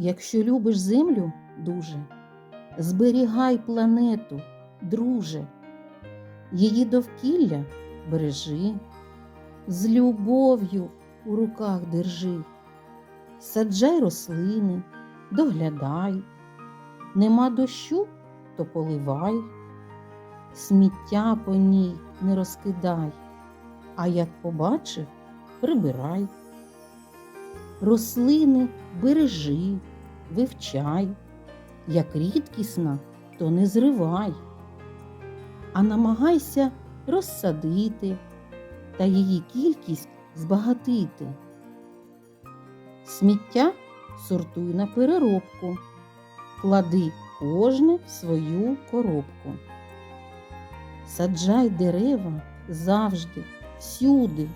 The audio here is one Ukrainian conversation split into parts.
Якщо любиш землю дуже, зберігай планету, друже, її довкілля бережи, з любов'ю у руках держи, саджай рослини, доглядай, нема дощу, то поливай, сміття по ній не розкидай, а як побачив, прибирай. Рослини бережи, вивчай, як рідкісна, то не зривай, а намагайся розсадити та її кількість збагатити. Сміття сортуй на переробку, клади кожне в свою коробку. Саджай дерева завжди, всюди.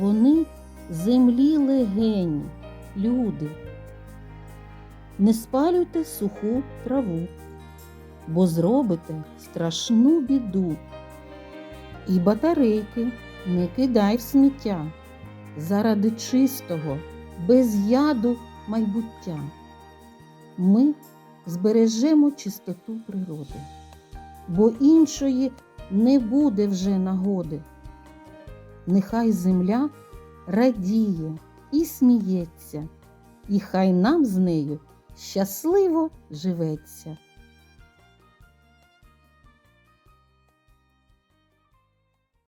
Вони землі легені, люди. Не спалюйте суху траву, бо зробите страшну біду. І батарейки не кидай в сміття заради чистого, без яду майбуття. Ми збережемо чистоту природи, бо іншої не буде вже нагоди. Нехай земля радіє і сміється, і хай нам з нею щасливо живеться.